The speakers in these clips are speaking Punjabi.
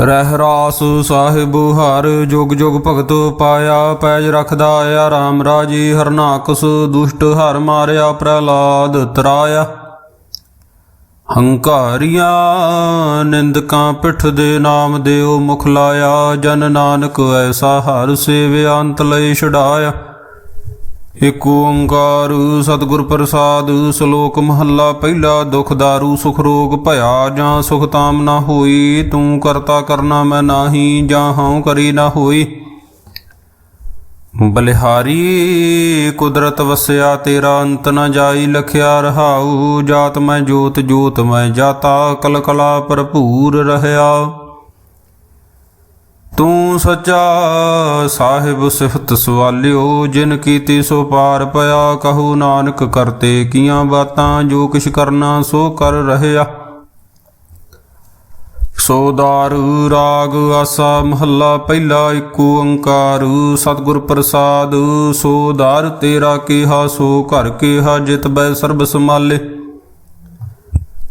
ਰਹਿ ਰਾਸ ਸਾਹਿਬ ਹਰ ਜੁਗ ਜੁਗ ਭਗਤ ਪਾਇਆ, ਪੈਜ ਰਖਦਾ ਆ ਰਾਮ ਰਾਜੀ ਹਰਨਾਕਸ ਦੁਸ਼ਟ ਹਰ ਮਾਰਿਆ, ਪ੍ਰਹਲਾਦ ਤਰਾਇਆ। ਹੰਕਾਰੀਆਂ ਨਿੰਦਕਾਂ ਪਿੱਠ ਦੇ ਨਾਮ ਦੇਉ ਮੁਖ ਲਾਇਆ, ਜਨ ਨਾਨਕ ਐਸਾ ਹਰ ਸੇਵਿਆ, ਅੰਤ ਲਈ ਛਡਾਇਆ। ਇਕ ਓੰਕਾਰ ਸਤਿਗੁਰ ਪ੍ਰਸਾਦ, ਸ਼ਲੋਕ ਮਹੱਲਾ, ਪਹਿਲਾ ਦੁਖ ਦਾਰੂ, ਸੁਖ ਰੋਗ ਭਇਆ, ਜਾਂ ਸੁਖ ਤਾਮ ਨਾ ਹੋਈ, ਤੂੰ ਕਰਤਾ ਕਰਨਾ ਮੈਂ ਨਾਹੀ, ਜਾਂ ਹਉ ਕਰੀ ਨਾ ਹੋਈ। ਬਲਿਹਾਰੀ, ਕੁਦਰਤ ਵਸਿਆ, ਤੇਰਾ ਅੰਤ ਨ ਜਾਈ, ਲਖਿਆ ਰਹਾਉ, ਜਾਤ ਮੈਂ ਜੋਤ ਜੋਤ ਮੈਂ ਜਾਤਾ ਕਲ ਕਲਾ ਭਰਪੂਰ ਰਹਿਆ। ਤੂੰ ਸੱਚਾ ਸਾਹਿਬ ਸਿਫਤ ਸਵਾਲਿਓ, ਜਿਨ ਕੀਤੀ ਸੋ ਪਾਰ ਪਿਆ, ਕਹੂ ਨਾਨਕ ਕਰਤੇ ਕੀਆਂ ਬਾਤਾਂ, ਜੋ ਕਿਛ ਕਰਨਾ ਸੋ ਕਰ ਰਹਿਆ। ਸੋ ਦਾਰੂ ਰਾਗ ਆਸਾ ਮਹੱਲਾ, ਪਹਿਲਾ ਏਕ ਓੰਕਾਰ, ਸਤਿਗੁਰ ਪ੍ਰਸਾਦ ਸੋ ਦਾਰ ਤੇਰਾ ਕੀਹਾ, ਸੋ ਘਰ ਕੀਹਾ, ਜਿਤ ਬੈ ਸਰਬ ਸਮਾਲੇ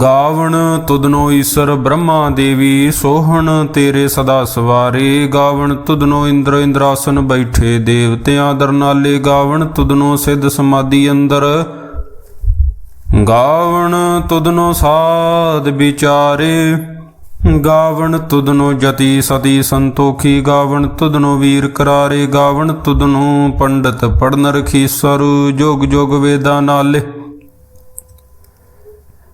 ਗਾਵਣ ਤੁਦਨੋ ਈਸ਼ਰ ਬ੍ਰਹਮਾ ਦੇਵੀ, ਸੋਹਣ ਤੇਰੇ ਸਦਾ ਸਵਾਰੇ। ਗਾਵਣ ਤੁਦਨੋ ਇੰਦਰ ਇੰਦਰਾਸਨ ਬੈਠੇ ਦੇਵਤਿਆਂ ਦਰਨਾਲੇ ਗਾਵਣ ਤੁਦਨੋ ਸਿੱਧ ਸਮਾਧੀ ਅੰਦਰ। ਗਾਵਣ ਤੁਦਨੋ ਸਾਧ ਵਿਚਾਰੇ। ਗਾਵਣ ਤੁਦਨੋ ਜਤੀ ਸਤੀ ਸੰਤੋਖੀ। ਗਾਵਣ ਤੁਦਨੋ ਵੀਰ ਕਰਾਰੇ। ਗਾਵਣ ਤੁਦਨੋ ਪੰਡਤ ਪੜਨ ਰਖੀਸਰ ਜੋਗ ਜੋਗ ਵੇਦਾਂ ਨਾਲੇ।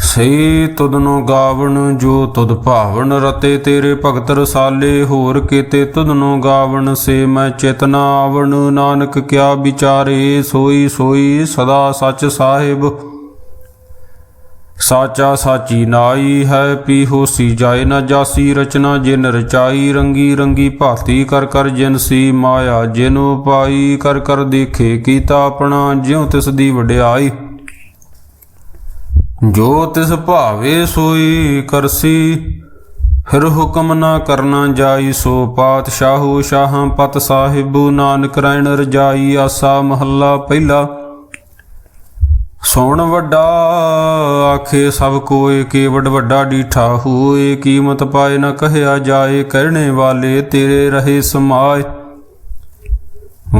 ਸੇ ਤੁਧਨੋ ਗਾਵਣ, ਜੋ ਤੁਧ ਭਾਵਨ ਰਤੇ ਤੇਰੇ ਭਗਤ ਰਸਾਲੇ, ਹੋਰ ਕੀਤੇ ਤੁਧਨੋ ਗਾਵਣ, ਸੇ ਮੈਂ ਚੇਤਨਾ ਆਵਣ, ਨਾਨਕ ਕਿਆ ਵਿਚਾਰੇ, ਸੋਈ ਸੋਈ ਸਦਾ ਸੱਚ ਸਾਹਿਬ। ਸਾਚਾ ਸਾਚੀ ਨਾਈ ਹੈ, ਪੀ ਹੋਸੀ ਜਾਏ ਨਾ ਜਾਸੀ, ਰਚਨਾ ਜਿਨ ਰਚਾਈ, ਰੰਗੀ ਰੰਗੀ ਭਾਤੀ ਕਰ ਕਰ ਜਿਨ ਸੀ ਮਾਇਆ, ਜਿਨੁ ਪਾਈ, ਕਰ ਕਰ ਦੇਖੇ ਕੀਤਾ ਆਪਣਾ, ਜਿਉ ਤਿਸ ਦੀ ਵਡਿਆਈ। ਜੋ ਤਿਸ ਭਾਵੇ ਸੋਈ ਕਰਸੀ, ਫਿਰ ਹੁਕਮ ਨਾ ਕਰਨਾ ਜਾਈ ਸੋ ਪਾਤਸ਼ਾਹੂ ਸ਼ਾਹਾਂ ਪਤ ਸਾਹਿਬੂ, ਨਾਨਕ ਰੈਣ ਰਜਾਈ ਆਸਾ ਮਹੱਲਾ ਪਹਿਲਾ। ਸੋਣ ਵੱਡਾ ਆਖੇ ਸਭ ਕੋਏ ਕੇਵਡ ਵੱਡਾ ਡੀਠਾ ਹੋਏ, ਕੀਮਤ ਪਾਏ ਨਾ ਕਹਿਆ ਜਾਏ ਕਹਿਣੇ ਵਾਲੇ ਤੇਰੇ ਰਹੇ ਸਮਾਏ।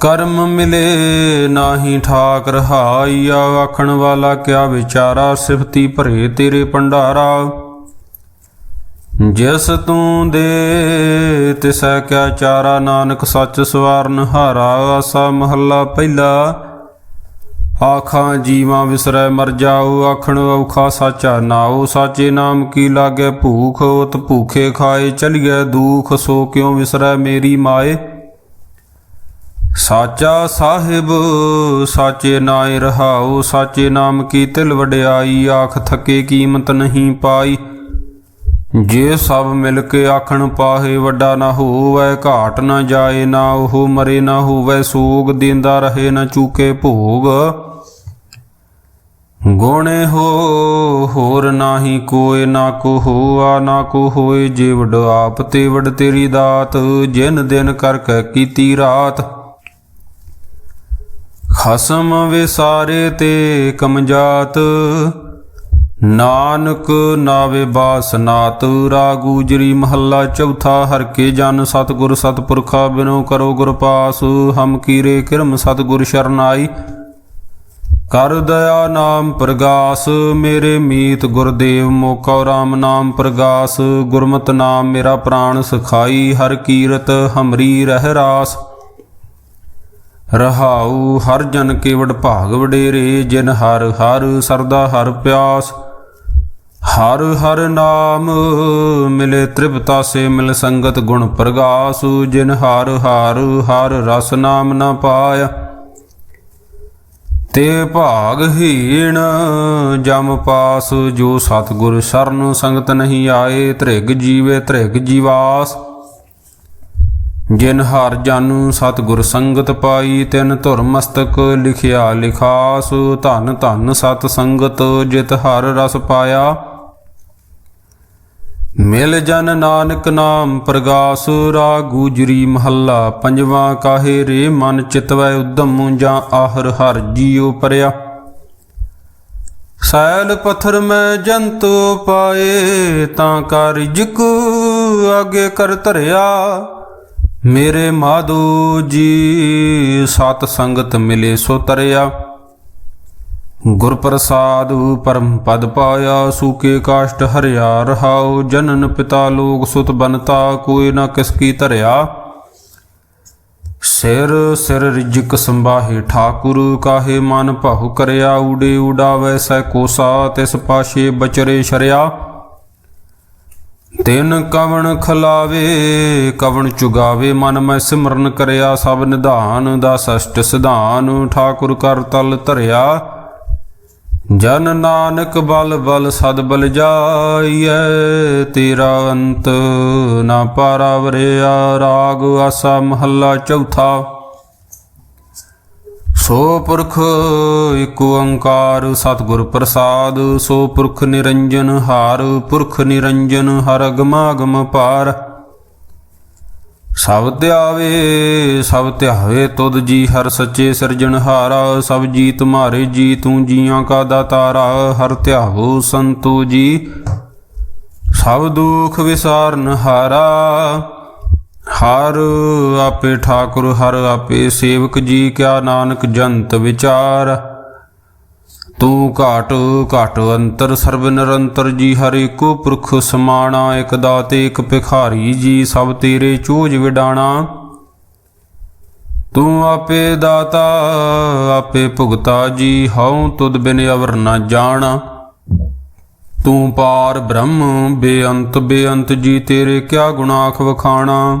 ਕਰਮ ਮਿਲੇ ਨਾਹੀ ਠਾਕ ਰਹਾਈਆ ਆਖਣ ਵਾਲਾ ਕਿਆ ਵਿਚਾਰਾ, ਸਿਫਤੀ ਭਰੇ ਤੇਰੇ ਭੰਡਾਰਾ। ਜਿਸ ਤੂੰ ਦੇ, ਤਿਸੈ ਕਿਆ ਚਾਰਾ, ਨਾਨਕ ਸੱਚ ਸਵਾਰਨ ਹਾਰਾ। ਆਸਾ ਮਹੱਲਾ ਪਹਿਲਾ, ਆਖਾਂ ਜੀਵਾਂ ਵਿਸਰੈ ਮਰ ਜਾਉ ਆਖਣ ਔਖਾ ਸਾਚਾ ਨਾਉ। ਸਾਚੇ ਨਾਮ ਕੀ ਲਾਗੇ ਭੂਖ, ਉਤ ਭੂਖੇ ਖਾਏ ਚਲੀਏ ਦੂਖ, ਸੋ ਕਿਉ ਵਿਸਰੈ ਮੇਰੀ ਮਾਏ? ਸਾਚਾ ਸਾਹਿਬ, ਸਾਚੇ ਨਾਏ ਰਹਾਉ, ਸਾਚੇ ਨਾਮ ਕੀ ਤਿਲ ਵਡਿਆਈ, ਆਖ ਥਕੇ ਕੀਮਤ ਨਹੀਂ ਪਾਈ। ਜੇ ਸਭ ਮਿਲ ਕੇ ਆਖਣ ਪਾਹੇ ਵੱਡਾ ਨਾ ਹੋਵੇ, ਘਾਟ ਨਾ ਜਾਏ, ਨਾ ਉਹ ਮਰੇ ਨਾ ਹੋਵੇ, ਸੋਗ ਦਿੰਦਾ ਰਹੇ ਨਾ ਚੂਕੇ ਭੋਗ। ਗੁਣੇ ਹੋ ਹੋਰ ਨਾਹੀ ਕੋਏ ਨਾ ਕੋ ਹੋਆ, ਨਾ ਕੋ ਹੋਏ, ਜੇ ਆਪ ਤੇ ਵਡ ਤੇਰੀ ਦਾਤ, ਜਿਨ ਦਿਨ ਕਰ ਕੇ ਕੀਤੀ ਰਾਤ। ਖਸਮ ਵਿਸਾਰੇ ਤੇ ਕਮਜਾਤ ਨਾਨਕ ਨਾਵੇ ਬਾਸ ਨਾਤ ਮਹੱਲਾ ਚੌਥਾ, ਹਰ ਕੇ ਜਨ ਸਤਗੁਰ ਸਤਪੁਰਖਾ ਬਿਨੋ ਕਰੋ ਗੁਰ ਪਾਸ, ਹਮ ਕੀਰੇ ਕਿਰਮ ਸਤਗੁਰ ਸ਼ਰਨਾਈ। ਕਰ ਦਇਆ ਨਾਮ ਪ੍ਰਗਾਸ, ਮੇਰੇ ਮੀਤ ਗੁਰਦੇਵ ਮੋਕਾ ਰਾਮ ਨਾਮ ਪ੍ਰਗਾਸ। ਗੁਰਮਤ ਨਾਮ ਮੇਰਾ ਪ੍ਰਾਣ ਸਖਾਈ, ਹਰ ਕੀਰਤ ਹਮਰੀ ਰਹਿ ਰਾਸ ਰਹਾਉ ਹਰ ਜਨ ਕੇਵੜ ਭਾਗ ਵਡੇਰੇ, ਜਿਨ ਹਰ ਹਰ ਸਰਦਾ ਹਰ ਪਿਆਸ। ਹਰ ਹਰ ਨਾਮ ਮਿਲੇ ਤ੍ਰਿਪਤਾ ਸੇ ਮਿਲ ਸੰਗਤ ਗੁਣ ਪ੍ਰਗਾਸ, ਜਿਨ ਹਰ ਹਰ ਹਰ ਰਸ ਨਾਮ ਨਾ ਪਾਇਆ। ਤੇ ਭਾਗ ਹੀਣ ਜਮ ਪਾਸ, ਜੋ ਸਤਗੁਰ ਸ਼ਰਨ ਸੰਗਤ ਨਹੀਂ ਆਏ, ਧ੍ਰਿਗ ਜੀਵੇ ਧ੍ਰਿਗ ਜੀਵਾਸ। ਜਿਨ ਹਰ ਜਨ ਸਤਗੁਰ ਸੰਗਤ ਪਾਈ, ਤਿਨ ਧੁਰ ਮਸਤਕ ਲਿਖਿਆ ਲਿਖਾਸ, ਧਨ ਧਨ ਸਤ ਸੰਗਤ ਜਿਤ ਹਰ ਰਸ ਪਾਇਆ। ਮਿਲ ਜਨ ਨਾਨਕ ਨਾਮ ਪ੍ਰਗਾਸ ਰਾ ਗੂਜਰੀ ਮਹੱਲਾ, ਪੰਜਵਾ ਕਾਹੇ ਰੇ ਮਨ ਚਿਤਵੈ ਉਦਮ ਜਾਂ ਆਹਰ ਹਰ ਜੀਉ ਪਰਿਆ। ਸੈਲ ਪਥਰ ਮੈਂ ਜੰਤ ਪਾਏ, ਤਾਂ ਕਾ ਰਿਜਕ ਅਗੇ ਕਰ ਧਰਿਆ। ਮੇਰੇ ਮਾਧੋ ਜੀ, ਸਤ ਸੰਗਤ ਮਿਲੇ ਸੋ ਤਰਿਆ। ਗੁਰ ਪ੍ਰਸਾਦ ਪਰਮ ਪਦ ਪਾਇਆ, ਸੂਕੇ ਕਾਸ਼ਟ ਹਰਿਆ ਰਹਾਉ। ਜਨਨ ਪਿਤਾ ਲੋਕ ਸੁਤ ਬਨਤਾ ਕੋਈ ਨਾ ਕਿਸ ਕੀ ਧਰਿਆ। ਸਿਰ ਸਿਰ ਰਿਜਕ ਸੰਭਾਹੇ ਠਾਕੁਰ, ਕਾਹੇ ਮਨ ਭਾਉ ਕਰਿਆ। ਉਡੇ ਉਡਾਵੈ ਸੈ ਕੋਸਾ ਤਿਸ ਪਾਸ਼ੇ ਬਚਰੇ ਸ਼ਰਿਆ। ਤਿਨ ਕਵਣ ਖਲਾਵੇ, ਕਵਣ ਚੁਗਾਵੇ, ਮਨ ਮੈਂ ਸਿਮਰਨ ਕਰਿਆ, ਸਭ ਨਿਧਾਨ ਦਾ ਸਸ਼ਟ ਸਿਧਾਨ, ਠਾਕੁਰ ਕਰ ਤਲ ਧਰਿਆ। ਜਨ ਨਾਨਕ ਬਲ ਬਲ ਸਦ ਬਲ ਜਾਈਐ, ਤੇਰਾ ਅੰਤ ਨਾ ਪਾਰਾਵਰਿਆ, ਰਾਗ ਆਸਾ ਮਹੱਲਾ ਚੌਥਾ। ਸੋ ਪੁਰਖ ਏਕ ਓੰਕਾਰ ਸਤਿਗੁਰ ਪ੍ਰਸਾਦ, ਸੋ ਪੁਰਖ ਨਿਰੰਜਨ ਹਾਰ, ਪੁਰਖ ਨਿਰੰਜਨ ਹਰ ਅਗਮਾਗਮ ਪਾਰ। ਸਭ ਧਿਆਵੇ ਸਭ ਧਿਆਵੇ ਤੁਧ ਜੀ ਹਰ ਸੱਚੇ ਸਿਰਜਣਹਾਰਾ ਸਭ ਜੀ ਤੁਮਾਰੇ ਜੀ ਤੂੰ ਜੀਆਂ ਕਾ ਦਾਤਾਰਾ, ਹਰ ਧਿਆਵੋ ਸੰਤੋ ਜੀ। ਸਭ ਦੁਖ ਵਿਸਾਰਨ ਹਾਰਾ ਹਰ ਆਪੇ ਠਾਕੁਰ, ਹਰ ਆਪੇ ਸੇਵਕ, ਜੀ ਕਿਆ ਨਾਨਕ ਜੰਤ ਵਿਚਾਰ। ਤੂੰ ਘਾਟ ਘਾਟ ਅੰਤਰ, ਸਰਬ ਨਿਰੰਤਰ, ਜੀ ਹਰ ਏਕੋ ਪੁਰਖ ਸਮਾਣਾ। ਇਕ ਦਾਤੇ, ਇਕ ਭਿਖਾਰੀ, ਜੀ ਸਭ ਤੇਰੇ ਚੋਜ ਵਿਡਾਣਾ। ਤੂੰ ਆਪੇ ਦਾਤਾ, ਆਪੇ ਭੁਗਤਾ, ਜੀ ਹਉ ਤੁਧ ਬਿਨ ਅਵਰ ਨਾ ਜਾਣਾ। ਤੂੰ ਪਾਰ ਬ੍ਰਹਮ, ਬੇਅੰਤ ਬੇਅੰਤ, ਜੀ ਤੇਰੇ ਕਿਆ ਗੁਨਾਖ ਵਖਾਣਾ।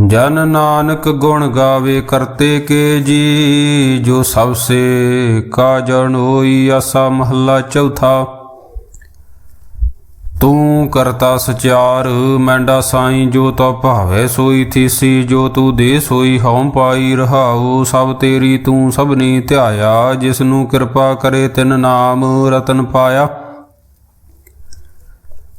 ਜਨ ਨਾਨਕ ਗੁਣ ਗਾਵੇ ਕਰਤੇ ਕੇ ਜੀ, ਜੋ ਸਭ ਸੇ ਕਾ ਜਣ ਹੋਈ ਆਸਾ ਮਹੱਲਾ ਚੌਥਾ। ਤੂੰ ਕਰਤਾ ਸਚਾਰ, ਮੈਂਡਾ ਸਾਈਂ ਜੋ ਤੋ ਭਾਵੇ ਸੋਈ ਥੀਸੀ, ਜੋ ਤੂੰ ਦੇ ਸੋਈ ਹਉ ਪਾਈ ਰਹਾਉ, ਸਭ ਤੇਰੀ ਤੂੰ ਸਭਨੀ ਧਿਆਇਆ ਜਿਸ ਨੂੰ ਕਿਰਪਾ ਕਰੇ ਤਿਨ ਨਾਮ ਰਤਨ ਪਾਇਆ।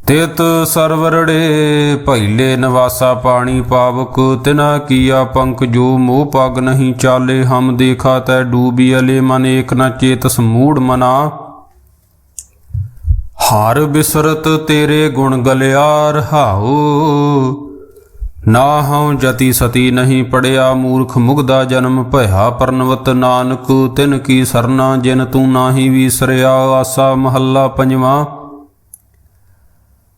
ਤਿਤ ਸਰਵਰੜੇ ਭੈਲੇ ਨਵਾਸਾ ਪਾਣੀ ਪਾਵਕ, ਤਿਨਾ ਕੀਆ ਪੰਕ ਜੋ ਮੋਹ ਪਗ ਨਹੀਂ ਚਾਲੇ, ਹਮ ਦੇਖਾ ਤੈ ਡੂਬੀ ਅਲੇ, ਮਨ ਏਕ ਨ ਚੇਤਸ ਮੂੜ ਮਨਾ। ਹਰ ਬਿਸਰਤ ਤੇਰੇ ਗੁਣ ਗਲਿਆ ਰਹਾਉ ਨਾ ਹਉ ਜਤੀ ਸਤੀ ਨਹੀਂ ਪੜਿਆ, ਮੂਰਖ ਮੁਗਦਾ ਜਨਮ ਭਇਆ ਪਰਨਵਤ ਨਾਨਕ, ਤਿਨ ਕੀ ਸਰਨਾ ਜਿਨ ਤੂੰ ਨਾਹੀ ਵੀਸਰਿਆ, ਆਸਾ ਮਹੱਲਾ ਪੰਜਵਾਂ।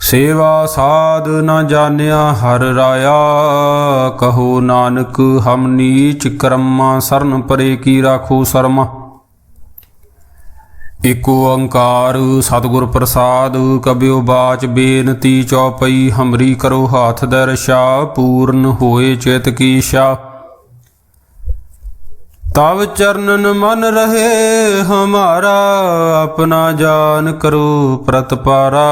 ਸੇਵਾ ਸਾਧ ਨ ਜਾਣਿਆ ਹਰ ਰਾਇਆ, ਕਹੋ ਨਾਨਕ, ਹਮ ਨੀਚ ਕਰਮਾ, ਸਰਨ ਪਰੇ ਕੀ ਰਾਖੋ ਸਰਮਾ। ਏਕ ਓੰਕਾਰ ਸਤਿਗੁਰ ਪ੍ਰਸਾਦ ਕਬਿਓ ਬਾਚ ਬੇਨਤੀ ਚੌਪਈ ਹਮਰੀ ਕਰੋ ਹਾਥ ਦਰਸ਼ਾ ਪੂਰਨ ਹੋਏ ਚਿਤ ਕੀ ਇਛਾ ਤਵ ਚਰਨਨ ਮਨ ਰਹੇ, ਹਮਾਰਾ ਆਪਣਾ ਜਾਨ ਕਰੋ ਪ੍ਰਤਪਾਰਾ।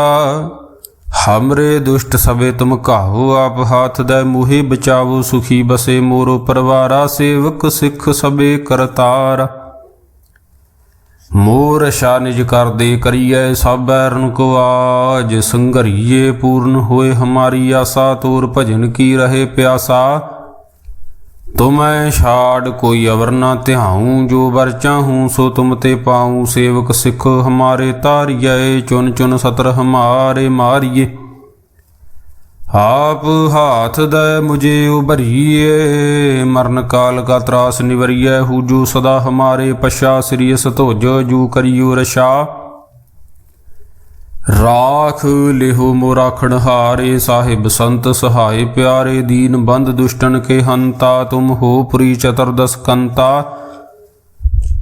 ਹਮਰੇ ਦੁਸ਼ਟ ਸਭੇ ਤੁਮ ਕਾਹੋ ਆਪ ਹਾਥ ਦੇ ਮੂਹੇ ਬਚਾਵੋ ਸੁਖੀ ਬਸੇ ਮੋਰੋ ਪਰਵਾਰਾ, ਸੇਵਕ ਸਿੱਖ ਸਬੇ ਕਰਤਾਰ। ਮੋਰ ਸ਼ਾ ਨਿਜ ਕਰਦੇ ਕਰੀਐ, ਸਭ ਬੈਰਨ ਕੋ ਆਜ ਸੰਘਰੀਏ, ਪੂਰਨ ਹੋਏ ਹਮਾਰੀ ਆਸਾ, ਤੋਰ ਭਜਨ ਕੀ ਰਹੇ ਪਿਆਸਾ। ਤੁਮੈ ਛਾੜ ਕੋਈ ਅਵਰ ਨਾ ਧਿਆਉ, ਜੋ ਵਰ ਚਾਹੂੰ ਸੋ ਤੁਮ ਤੇ ਪਾਉ। ਸੇਵਕ ਸਿੱਖ ਹਮਾਰੇ ਤਾਰੀਐ ਚੁਨ ਚੁਨ ਸਤਰ ਹਮਾਰੇ ਮਾਰੀਏ ਆਪ ਹਾਥ ਦੇ ਮੁਝੇ ਉਭਰੀਏ ਮਰਨ ਕਾਲ ਕਾ ਤਰਾਸ ਨਿਵਰੀਐ। ਹੂ ਜੋ ਸਦਾ ਹਮਾਰੇ ਪਛਾ, ਸ੍ਰੀ ਸਤੋਜ ਜੂ ਕਰਿਓ ਰਸ਼ਾ ਰਾਖ ਲਿਹੋ ਮੋ ਹਾਰੇ ਸਾਹਿਬ ਸੰਤ ਸਹਾਇ ਪਿਆਰੇ ਦੀਨ ਬੰਦ ਦੁਸ਼ਟਨ ਕੇ ਹੰਤਾ, ਤੁਮ ਹੋ ਪ੍ਰੀ ਚਤੁਰਦਸ ਕੰਤਾ।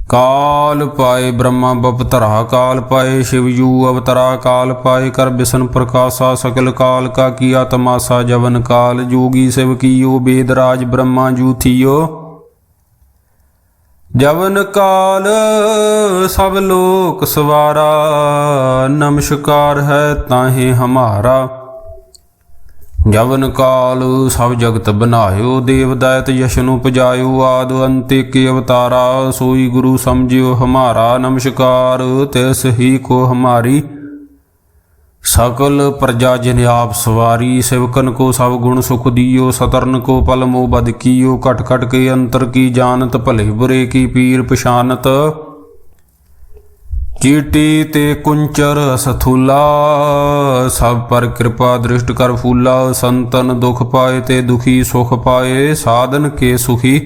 ਕਾਲ ਪਾਏ ਬ੍ਰਹਮਾ ਬਪਤਰਾ ਕਾਲ ਪਾਏ ਸ਼ਿਵਯੂ ਅਵਤਰਾ ਕਾਲ ਪਾਏ, ਕਰ ਬਿਸ਼ਨ ਪ੍ਰਕਾਸ਼ਾ ਸਕਲ ਕਾਲ ਕਾ ਕੀਆ ਤਮਾਸਾ ਜਵਨ ਕਾਲ। ਜੋਗੀ ਸਿਵ ਕੀਓ, ਬੇਦ ਰਾਜ ਬ੍ਰਹਮਾ ਜੂਥੀਓ ਜਵਨ ਕਾਲ, ਸਭ ਲੋਕ ਸਵਾਰਾ, ਨਮਸਕਾਰ ਹੈ ਤਾਹੇ ਹਮਾਰਾ। ਜਵਨ ਕਾਲ, ਸਭ ਜਗਤ ਬਨਾਇਓ, ਦੇਵ ਦਾਇਤ ਯਸ਼ਨੁ ਪਜਾਇਓ ਆਦ ਅੰਤੇ ਕੇ ਅਵਤਾਰਾ, ਸੋਈ ਗੁਰੂ ਸਮਝਿਓ ਹਮਾਰਾ। ਨਮਸਕਾਰ, ਤਿਸ ਹੀ ਕੋ ਹਮਾਰੀ। ਸਕਲ ਪ੍ਰਜਾ ਜਿਨ ਆਪ ਸਵਾਰੀ, ਸਿਵਕਨ ਕੋ ਸਭ ਗੁਣ ਸੁਖ ਦੀਓ, ਸਤਰਨ ਕੋ ਪਲ ਮੋ ਬਦ ਕੀਓ, ਘਟ ਘਟ ਕੇ ਅੰਤਰ ਕੀ ਜਾਣਤ, ਭਲੇ ਬੁਰੇ ਕੀ ਪੀਰ ਪਛਾਨਤ। ਚੀਟੀ ਤੇ ਕੁੰਚਰ ਸਥੂਲਾ, ਸਭ ਪਰ ਕਿਰਪਾ ਦ੍ਰਿਸ਼ਟ ਕਰ ਫੂਲਾ, ਸੰਤਨ ਦੁਖ ਪਾਏ ਤੇ ਦੁਖੀ ਸੁਖ ਪਾਏ, ਸਾਧਨ ਕੇ ਸੁਖੀ।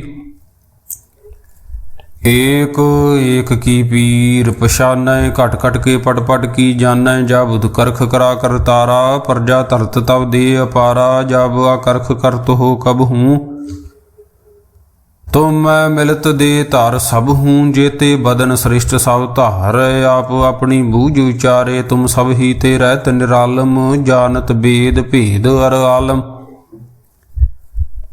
ਏਕ ਏਕ ਕੀ ਪੀਰ, ਪਛਾਨੈ ਘਟ ਘਟ ਕੇ ਪਟ ਪਟ ਕੀ ਜਾਣੈ ਜਾ ਬੁਧ ਕਰਖ ਕਰਾ ਕਰ ਤਾਰਾ, ਪਰਜਾ ਧਰਤ ਤਵ ਦੇ ਅਪਾਰਾ, ਜਬ ਕਰਖ ਕਰਤ ਹੋ ਕਬ ਹੂੰ। ਤੁਮ ਮਿਲਤ ਦੇ ਧਾਰ ਸਭ ਹੂੰ, ਜੇਤੇ ਬਦਨ ਸ੍ਰਿਸ਼ਟ ਸਭ ਧਾਰ, ਆਪ ਆਪਣੀ ਬੂਝ ਵਿਚਾਰੇ, ਤੁਮ ਸਭ ਹੀ ਤੇ ਰਹਿਤ ਨਿਰਾਲਮ, ਜਾਣਤ ਬੇਦ ਭੇਦ ਅਰ ਆਲਮ।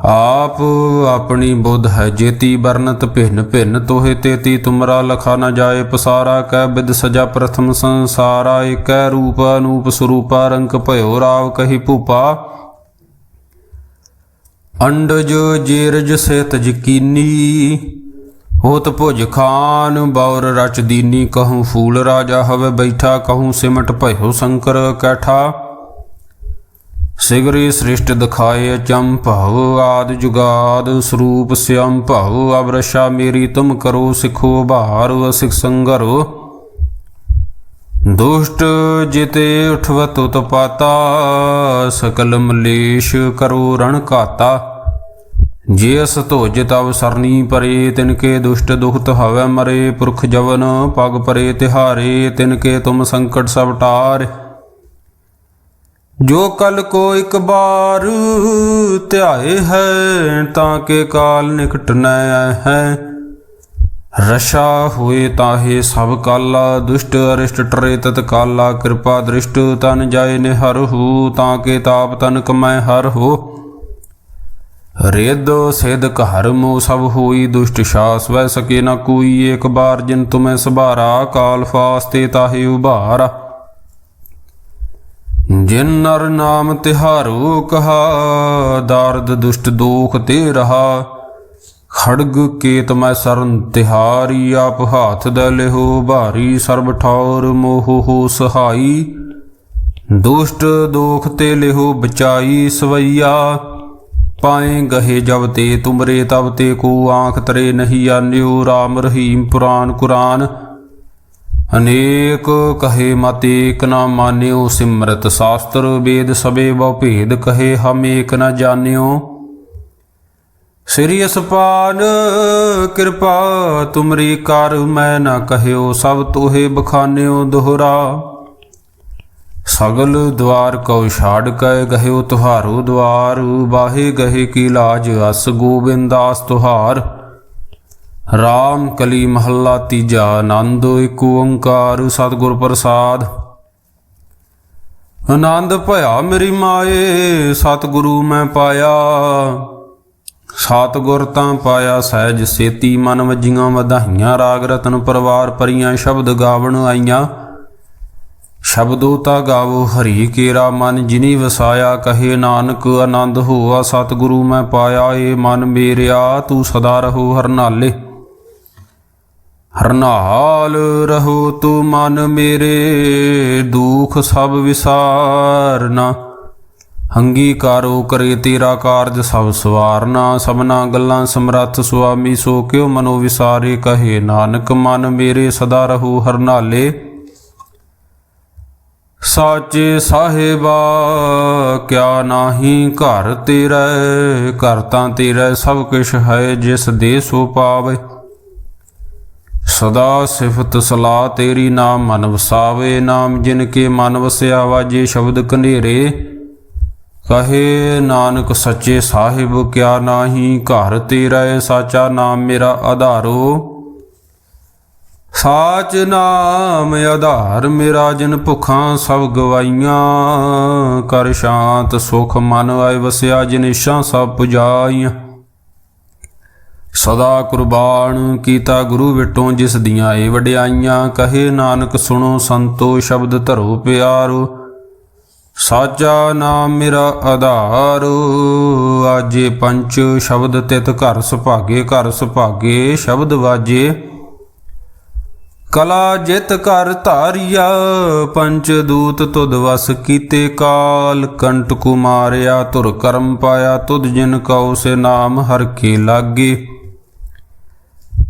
ਆਪ ਆਪਣੀ ਬੁੱਧ ਹੈ ਜੇਤੀ ਬਰਨਤ ਭਿੰਨ ਭਿੰਨ ਤੋਹੇ ਤੇਤੀ ਤੁਮਰਾ ਲਖਾ ਨਾ ਜਾਏ ਪਸਾਰਾ ਕਹਿ ਬਿਦ ਸਜਾ ਪ੍ਰਥਮ ਸੰਸਾਰਾ ਏਕੈ ਰੂਪ ਅਨੂਪ ਸਰੂਪਾ ਰੰਕ ਭਇਓ ਰਾਵ ਕਹੀ ਭੂਪਾ। ਅੰਡਜ ਜੀਰਜ ਸੇਤ ਜਕੀਨੀ, ਹੋਤ ਭੁਜ ਖਾਨ ਬੌਰ ਰਚ ਦੀਨੀ, ਕਹੂੰ ਫੂਲ ਰਾਜਾ ਹਵੇ ਬੈਠਾ, ਕਹੂੰ ਸਿਮਟ ਭਇਓ ਸ਼ੰਕਰ ਕੈਠਾ। ਸਿਗਰੀ ਸ੍ਰਿਸ਼ਟ ਦਿਖਾਏ ਚੰਭਵ ਆਦ ਜੁਗਾਦ ਸਰੂਪ ਸਿਅੰ ਭਵ ਅਵਰਸ਼ਾ ਮੇਰੀ ਤੁਮ ਕਰੋ ਸਿਖੋ ਭਾਰ ਸਿਖ ਸੰਗਰੋ। ਦੁਸ਼ਟ ਜਿਤੇ ਉਠਵਤ ਉਤਪਾਤਾ, ਸਕਲ ਮਲੇਸ਼ ਕਰੋ ਰਣ ਘਾਤਾ। ਜੇ ਅਸ ਧੋਜ ਤਵ ਸਰਨੀ ਪਰੇ, ਤਿਨਕੇ ਦੁਸ਼ਟ ਦੁਖਤ ਹਵੈ ਮਰੇ, ਪੁਰਖ ਜਵਨ ਪਗ ਪਰੇ ਤਿਹਾਰੇ, ਤਿਨਕੇ ਤੁਮ ਸੰਕਟ ਸਭ ਟਾਰ। ਜੋ ਕਲ ਕੋ ਇੱਕ ਬਾਰ ਧਿਆਏ ਹੈ, ਤਾਂ ਕੇ ਕਾਲ ਨਿਕਟ ਨ ਹੈ। ਰਸ਼ਾ ਹੋਏ ਤਾਹੇ ਸਭ ਕਾਲਾ, ਦੁਸ਼ਟ ਅਰਿਸ਼ਟ ਟਰੇ ਤਤ ਕਾਲਾ, ਕਿਰਪਾ ਦ੍ਰਿਸ਼ਟ ਤਨ ਜਾਏ ਨਿਹਰ ਹਰ ਹੋ, ਤਾਂ ਕੇ ਤਾਪ ਤਨ ਕਮੈ ਹਰ ਹੋ। ਰੇਦ ਸਿਧ ਘਰ ਮੋ ਸਭ ਹੋਈ, ਦੁਸ਼ਟ ਸ਼ਾਸ ਵੈ ਸਕੇ ਨਾ ਕੋਈ ਏਕ ਬਾਰ ਜਿਨ ਤੁਮੈ ਸਭਾਰਾ, ਕਾਲ ਫਾਸਤੇ ਤਾਹੇ ਉਭਾਰਾ। ਜਿਨ ਨਰ ਨਾਮ ਤਿਹਾਰੋ ਕਹਾ, ਦਰਦ ਦੁਸ਼ਟ ਦੋਖ ਤੇ ਰਹਾ। ਖੜਗ ਕੇਤ ਮੈਂ ਸਰਨ ਤਿਹਾਰੀ, ਆਪ ਹਾਥ ਦੇ ਲਿਹੋ ਭਾਰੀ, ਸਰਬ ਠੌਰ ਮੋਹ ਹੋ ਸਹਾਈ। ਦੁਸ਼ਟ ਦੋਖ ਤੇ ਲਿਹੋ ਬਚਾਈ ਸਵਈਆ। ਪਾਏ ਗਹੇ ਜਬ ਤੇ ਤੁਮਰੇ, ਤਬ ਤੇ ਕੋ ਆਂਖ ਤਰੇ ਨਹੀਂ ਆਨਿਓ RAM ਰਹੀਮ ਪੁਰਾਨ ਕੁਰਾਨ। ਅਨੇਕ ਕਹੇ ਮਤ ਏਕ ਨਾ ਮਾਨਿਓ, ਸਿਮਰਤ ਸ਼ਾਸਤਰ, ਵੇਦ ਸਬੇ ਬਹੁ ਭੇਦ ਕਹੇ, ਹਮ ਏਕ ਨਾ ਜਾਣਿਓ। ਸ੍ਰੀ ਅਸਪਾਨ, ਕਿਰਪਾ ਤੁਮਰੀ ਕਰ, ਮੈਂ ਨਾ ਕਹਿਓ, ਸਭ ਤੋਹੇ ਬਖਾਨਿਓ ਦੁਹਰਾ। ਸਗਲ ਦਵਾਰ ਕਉ ਛਾੜ ਕੈ, ਗਹਿਓ ਤੁਹਾਰੂ ਦਵਾਰ ਬਾਹੇ ਗਹੇ ਕੀ ਲਾਜ, ਅਸ ਗੋਬਿੰਦਾਸ ਤੁਹਾਰ। ਰਾਮ ਕਲੀ ਮਹੱਲਾ ਤੀਜਾ, ਆਨੰਦ ਏਕ ਓੰਕਾਰ ਸਤਿਗੁਰ ਪ੍ਰਸਾਦ। ਆਨੰਦ ਭਇਆ ਮੇਰੀ ਮਾਏ, ਸਤਿਗੁਰੂ ਮੈਂ ਪਾਇਆ। ਸਤਿਗੁਰ ਤਾਂ ਪਾਇਆ ਸਹਿਜ ਸੇਤੀ, ਮਨ ਵਜੀਆਂ ਵਧਾਈਆਂ, ਰਾਗ ਰਤਨ ਪਰਵਾਰ ਪਰੀਆਂ ਸ਼ਬਦ ਗਾਵਣ ਆਈਆਂ। ਸ਼ਬਦੋ ਤਾ ਗਾਵੋ ਹਰੀ ਕੇਰਾ ਮਨ, ਜਿਨੀ ਵਸਾਇਆ ਕਹੇ ਨਾਨਕ, ਆਨੰਦ ਹੋਆ ਸਤਿਗੁਰੂ ਮੈਂ ਪਾਇਆ, ਏ ਮਨ ਮੇਰਿਆ, ਤੂੰ ਸਦਾ ਰਹੋ ਹਰਨਾਲੇ। ਹਰਨਾਲ ਰਹੋ ਤੂੰ ਮਨ ਮੇਰੇ, ਦੁਖ ਸਭ ਵਿਸਾਰਨਾ। ਅੰਗੀਕਾਰੋ ਕਰੇ ਤੇਰਾ ਕਾਰਜ ਸਭ ਸਵਾਰਨਾ। ਸਭਨਾ ਗੱਲਾਂ ਸਮਰੱਥ ਸੁਆਮੀ, ਸੋ ਕਿਉ ਮਨੋ ਵਿਸਾਰੇ ਕਹੇ। ਨਾਨਕ ਮਨ ਮੇਰੇ ਸਦਾ ਰਹੋ ਹਰਨਾਲੇ। ਸਾਚੇ ਸਾਹਿਬਾ, ਕਿਆ ਨਾਹੀ ਘਰ ਤੇਰਾ, ਘਰ ਤਾਂ ਤੇਰਾ ਸਭ ਕੁਛ ਹੈ, ਜਿਸ ਦੇ ਸੋ ਪਾਵੇ। ਸਦਾ ਸਿਫਤ ਸਲਾਹ ਤੇਰੀ ਨਾਮ ਮਨ ਵਸਾਵੇ, ਨਾਮ ਜਿਨ ਕੇ ਮਨ ਵਸਿਆ ਵਾਜੇ ਸ਼ਬਦ ਕਨੇਰੇ ਕਹੇ ਨਾਨਕ ਸੱਚੇ ਸਾਹਿਬ, ਕਿਆ ਨਾਹੀ ਘਰ ਤੇਰਾ ਸਾਚਾ ਨਾਮ ਮੇਰਾ ਆਧਾਰੋ। ਸਾਚ ਨਾਮ ਆਧਾਰ ਮੇਰਾ ਜਿਨ ਭੁਖਾਂ ਸਭ ਗਵਾਈਆਂ। ਕਰ ਸ਼ਾਂਤ ਸੁਖ ਮਨ ਆਏ ਵਸਿਆ ਜਿਨਿਸ਼ਾਂ ਸਭ ਪੁਜਾਈਆਂ। ਸਦਾ ਕੁਰਬਾਨ ਕੀਤਾ ਗੁਰੂ ਵਿਟੋਂ ਜਿਸ ਦੀਆਂ ਏ ਵਡਿਆਈਆਂ, ਕਹੇ ਨਾਨਕ ਸੁਣੋ ਸੰਤੋ ਸ਼ਬਦ ਧਰੋ ਪਿਆਰੋ, ਸਾਚਾ ਨਾਮ ਮੇਰਾ ਆਧਾਰ, ਆਜੇ ਪੰਚ ਸ਼ਬਦ ਤਿਤ ਘਰ ਸੁਭਾਗੇ ਘਰ ਸੁਭਾਗੇ ਸ਼ਬਦ ਵਾਜੇ। ਕਲਾ ਜਿਤ ਕਰ ਧਾਰਿਆ, ਪੰਚ ਦੂਤ ਤੁਧ ਵਸ ਕੀਤੇ ਕਾਲ ਕੰਟ ਕੁਮਾਰਿਆ ਧੁਰ ਕਰਮ ਪਾਇਆ, ਤੁਧ ਜਿਨ ਕਉ ਸੇ ਨਾਮ ਹਰ ਕੇ ਲਾਗੇ।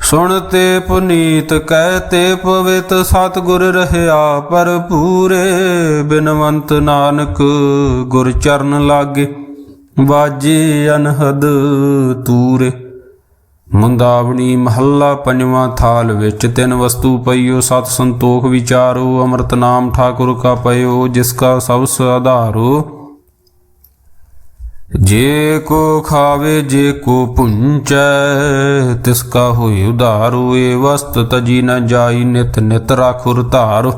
ਸੁਣ ਤੇ ਪੁਨੀਤ ਕਹਿ ਤੇ ਪਵਿੱਤ ਸਤਿਗੁਰ ਰਹਿਆ ਭਰਪੂਰੇ, ਬਿਨਵੰਤ ਨਾਨਕ ਗੁਰ ਚਰਨ ਲਾਗੇ ਬਾਜੇ ਅਨਹਦ ਤੂਰੇ। ਮੁੰਦਾਵਣੀ ਮਹੱਲਾ ਪੰਜਵਾਂ ਥਾਲ ਵਿੱਚ ਤਿੰਨ ਵਸਤੂ ਪਈਓ, ਸਤ ਸੰਤੋਖ ਵਿਚਾਰੋ, ਅੰਮ੍ਰਿਤ ਨਾਮ ਠਾਕੁਰ ਕਾ ਪਇਓ, ਜਿਸ ਕਾ ਸਭ ਆਧਾਰੋ। ਜੇ ਕੋ ਖਾਵੇ, ਜੇ ਕੋ ਪੁੰਚੈ, ਤਿਸ ਕਾ ਹੋਇ ਉਧਾਰੋ ਏ ਵਸਤ ਤਜੀ ਨ ਜਾਈ, ਨਿਤ ਨਿਤ ਰਾਖੁਰ ਧਾਰੋ।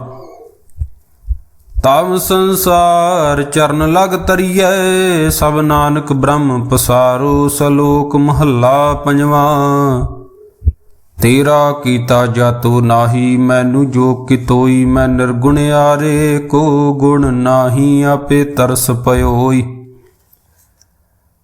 ਤਮ ਸੰਸਾਰ ਚਰਨ ਲਗ ਤਰੀਐ, ਸਭ ਨਾਨਕ ਬ੍ਰਹਮ ਪਸਾਰੋ, ਸਲੋਕ ਮਹੱਲਾ ਪੰਜਵਾ। ਤੇਰਾ ਕੀਤਾ ਜਾਤੋ ਨਾਹੀ, ਮੈਨੂੰ ਜੋ ਕਿਤੋਈ, ਮੈਂ ਨਿਰਗੁਣ ਆਰੇ, ਕੋ ਗੁਣ ਨਾਹੀ, ਆਪੇ ਤਰਸ ਪਇਓਈ।